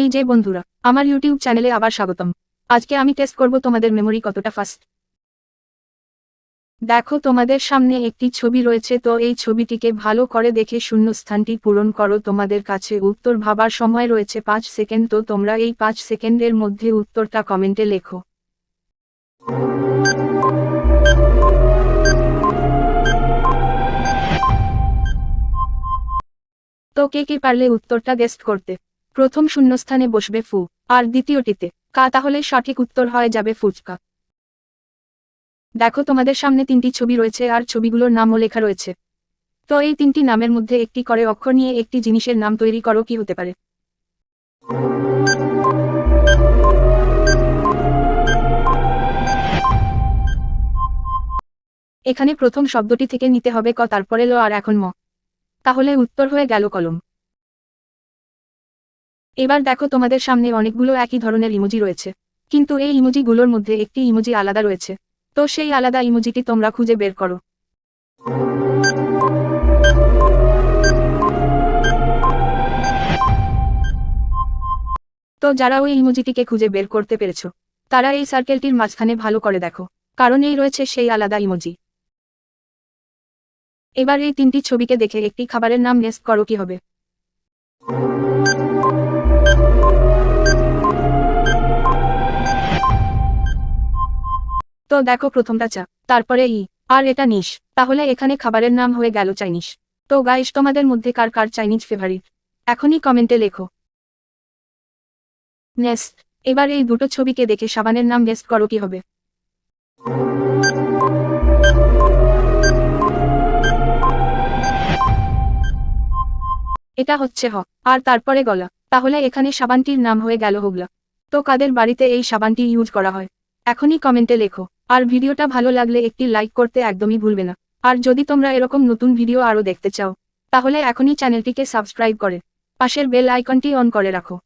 এই যে বন্ধুরা, আমার ইউটিউব চ্যানেলে আবার স্বাগতম। আজকে আমি টেস্ট করব তোমাদের মেমোরি কতটা ফাস্ট দেখো, তোমাদের সামনে একটি ছবি রয়েছে, তো এই ছবিটিকে ভালো করে দেখে শূন্যস্থানটি পূরণ করো। তোমাদের কাছে উত্তর ভাবার সময় রয়েছে পাঁচ সেকেন্ড, তো তোমরা এই পাঁচ সেকেন্ডের মধ্যে উত্তরটা কমেন্টে লেখো। তো কে কে পারলে উত্তরটা গেস্ট করতে? প্রথম শূন্যস্থানে বসবে ফু। আর দ্বিতীয়টিতে, কা তাহলে সঠিক উত্তর হয়ে যাবে ফুচকা। দেখো তোমাদের সামনে তিনটি ছবি রয়েছে আর ছবিগুলোর নামও লেখা রয়েছে। তো এই তিনটি নামের মধ্যে একটি করে অক্ষর নিয়ে একটি জিনিসের নাম তৈরি করো, কি হতে পারে? এখানে প্রথম শব্দটি থেকে নিতে হবে ক, তারপরে ল, আর এখন ম। তাহলে উত্তর হয়ে গেল কলম। এবার দেখো তোমাদের সামনে অনেকগুলো একই ধরনের ইমোজি রয়েছে। কিন্তু এই ইমোজিগুলোর মধ্যে একটি ইমোজি আলাদা রয়েছে। তো সেই আলাদা ইমোজিটি তোমরা খুঁজে বের করো। তো যারা ওই ইমোজিটিকে খুঁজে বের করতে পেরেছ, তারা এই সার্কেলটির মাঝখানে ভালো করে দেখো, কারণ এই রয়েছে সেই আলাদা ইমোজি। এবার এই তিনটি ছবিকে দেখে একটি খাবারের নাম গেস করো কি হবে। তো দেখো প্রথমটা চা, তারপরে ই, আর এটা নিস, তাহলে এখানে খাবারের নাম হয়ে গেল চাইনিজ তো গাইস তোমাদের মধ্যে কার কার চাইনিজ ফেভারিট এখনই কমেন্টে লেখো। নেক্সট এবার এই দুটো ছবিকে দেখে সাবানের নাম গেস্ট করো কি হবে। এটা হচ্ছে হ, আর তারপরে গলা, তাহলে এখানে সাবানটির নাম হয়ে গেল হোগলা। তো কাদের বাড়িতে এই সাবানটি ইউজ করা হয়? এখনই কমেন্টে লেখো। আর ভিডিওটা ভালো লাগলে একটি লাইক করতে একদমই ভুলবে না। আর যদি তোমরা এরকম নতুন ভিডিও আরও দেখতে চাও, তাহলে এখনই চ্যানেলটিকে সাবস্ক্রাইব করে পাশের বেল আইকনটি অন করে রাখো।